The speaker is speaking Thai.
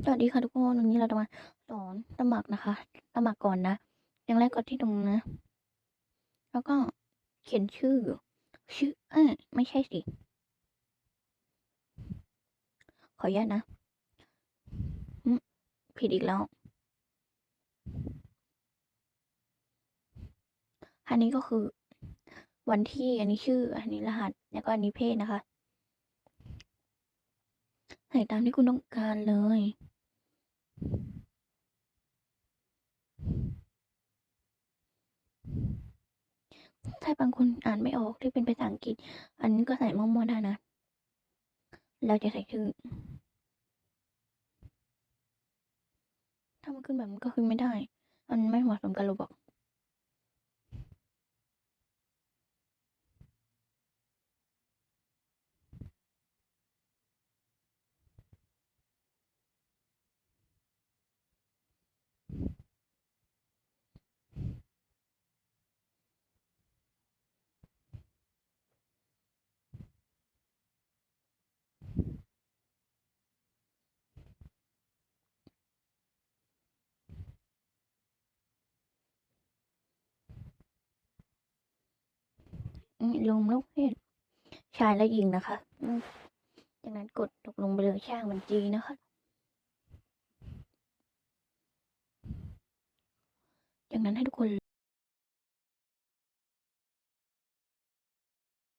สวัสดีค่ะทุกคนวันนี้เราจะมาสอนสมัครนะคะสมัครก่อนนะอย่างแรกกดที่ตรงนะ แล้วก็เขียนชื่อ ชื่อเอ้ยไม่ใช่สิ ขออนุญาตนะผิดอีกแล้ว อันนี้ก็คือ วันที่อันนี้ชื่อ อันนี้รหัส แล้วก็อันนี้เพศนะคะ ใส่ตามที่คุณต้องการเลย ถ้าบางคนอ่านไม่ออกที่เป็นภาษาอังกฤษ อันนี้ก็ใส่มั่วๆได้นะ เราจะใส่ชื่อ ถ้ามันขึ้นแบบนี้ก็ขึ้นไม่ได้ มันไม่เหมาะสมกับโรบอ ลงลูกเพศชายและหญิงนะคะจากนั้นกดตกลงไปเลยช่างบัญชีนะคะ จากนั้นให้ทุกคน